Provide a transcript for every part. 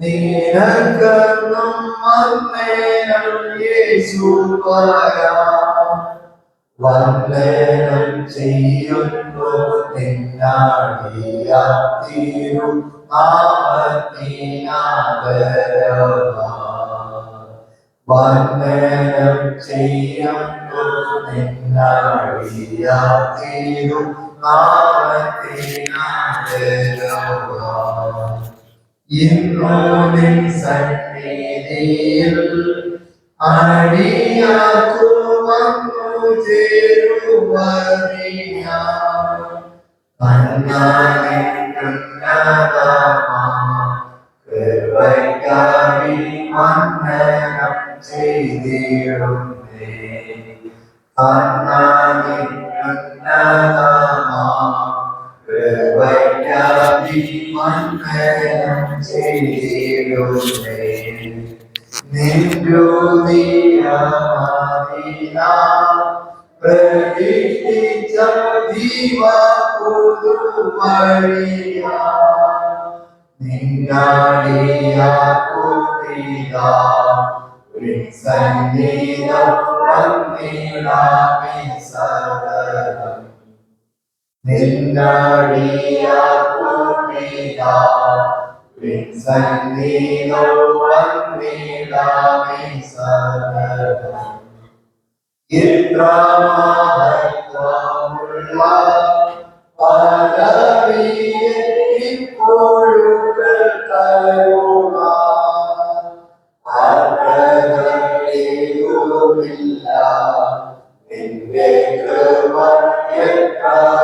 നിനക്കെന്നും വന്ദേനം യേശു വരാം വന്ദനം ചെയ്യുന്നു നാമത്തിനാദരവാ വന്ദനം ചെയ്യുന്നു നിന്നാടിയാത്തിരും നാമത്തിനാദരവാ ഇന്നോനിൻ സന്നിധിയിൽ അടിയാക്കു വന്നു ചേരുവതിയ കൃപയ്ക്കായി വന്ദനം ചെയ്തിടുന്നേ കൃപയ്ക്കായി വന്ദനം ചെയ്തിടുന്നേ. പ്രതിഷ്ഠിച്ച ജീവ പുതുവഴിയ നിന്നാടിയ കുടിയ സന്നിധം വന്നിടാമി സദരം നിന്നാടിയ കുടിയ സന്നിധോ വന്നിടാമി സദരം ഇത്ര മഹത്വമുള്ള പദവിയെ ഇപ്പോഴുകൾ തരുക അർഹതയിലുമില്ല നിന്റെ കൃപ എത്ര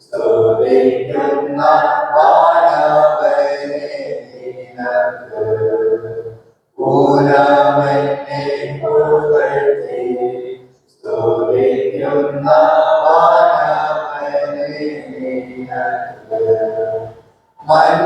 സ്തുതിക്കുന്ന വാനവനെ നിനക്ക് ഓരവനെ പുകഴ്ത്തി സ്തുതിക്കുന്ന വാനവനെ നിനക്ക് മന്നരിൽ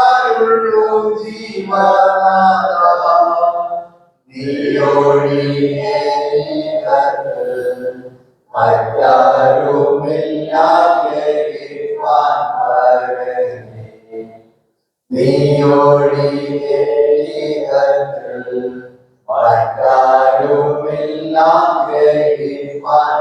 ആരുള്ളൂ ജീവനാഥ നീയോടിയെ മറ്റാരുമില്ലാതെ നീയോടിയെ മറ്റാരുമില്ലാം ഗ്രഹിപ്പാൻ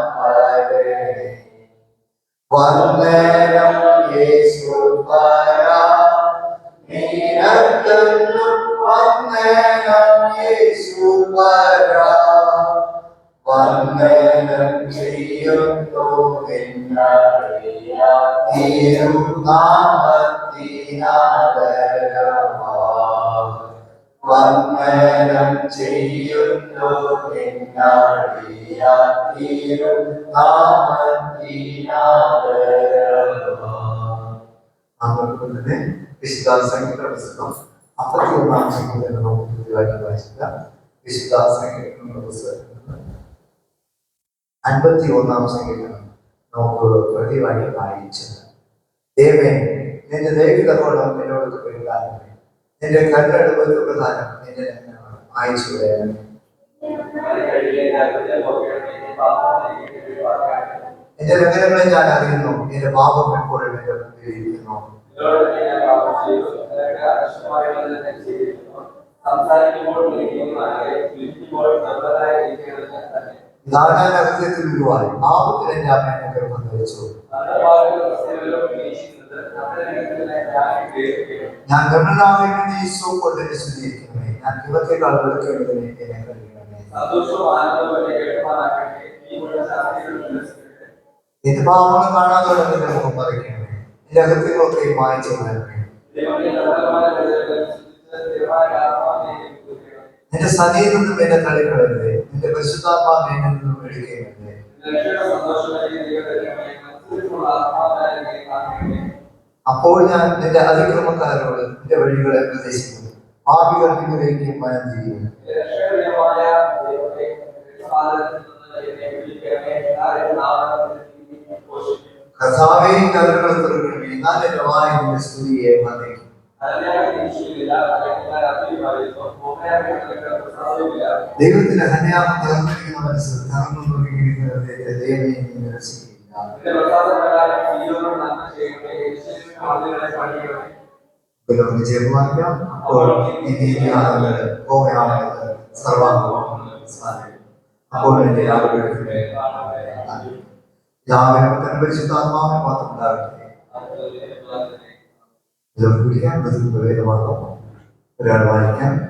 വന്ദനം ചെയ്യുന്നു തന്നെ വിശുദ്ധ സംഗീത പുസ്തകം അമ്പത്തി ഒന്നാം സംഗീതം നമുക്ക് വായിച്ചില്ല. വിശുദ്ധ സംഗീത പുസ്തകം അൻപത്തി ഒന്നാം സംഗീതം നമുക്ക് പ്രതിവായി വായിച്ചത് ദേവേ നിന്റെ ദൈവികതോട് എന്നോട് പ്രകാരമേ നിന്റെ കണ്ണെടുപ്പ് പ്രധാനം നിന്റെ വായിച്ചു വരാനേ എന്റെ ഹൃദയങ്ങളെ ഞാൻ അറിയുന്നു. എന്റെ പാപം എപ്പോഴും എന്റെ മുമ്പിൽ ഇരിക്കുന്നു. സംസാരിക്കുമ്പോൾ വിളിക്കുമ്പോൾ ഹൃദയത്തിൽ വിടുവാൻ ആപത്തിൽ എന്റെ അമ്മേനെ ഗർഭം ധരിച്ചു ഞാൻ ഗർഭനാമയിൽ ഈശോ കൊണ്ട് എന്നെ ശുദ്ധീകരിക്കണമേ ഞാൻ ഇവത്തെക്കാൾ വെളുക്കേണ്ടതിനെ എന്നെ കഴിയണമേ എന്റെ പാവങ്ങൾ കാണാതെ എന്റെ മുഖം പറിക്കണമേ എന്റെ അകത്തുകളൊക്കെ മായച്ചു കളയണമേ. നിന്റെ സതിയിൽ നിന്നും എന്നെ തള്ളിക്കളയല്ലേ നിന്റെ പരിശുദ്ധാത്മാവിനെ എന്നിൽ നിന്നും എടുക്കുകയല്ലേ അപ്പോൾ ഞാൻ നിന്റെ അതിക്രമക്കാരോട് നിന്റെ വഴികളെ പ്രദേശിക്കുന്നു പാപികൾ പിന്നിലേക്കും മനം തിരിയും. കർത്താവേ കലകൾ തുറക്കണമേ. വായ നിന്റെ സ്തുതിയെ വന്നേക്കും ദൈവത്തിന്റെ ഹന്യാമം തകർന്നിരിക്കുന്ന മനസ്സ് തകർന്നു നോക്കിയിരിക്കുന്ന ഹൃദയത്തെ ദൈവമേ നീ നിരസിക്കില്ല നമുക്ക് ജയമാക്കാം അപ്പോൾ ഈ നീതിയാണെന്നത് കോമയാണെന്നത് സർവാംഗമാണ് അപ്പോൾ എന്റെ യാതൊരു യാതൊരു പരിശുദ്ധാത്മാവിനെ മാത്രം ഉണ്ടാകട്ടെ Dalam pendidikan, berjumpa dengan teman-teman, rekan-rekan,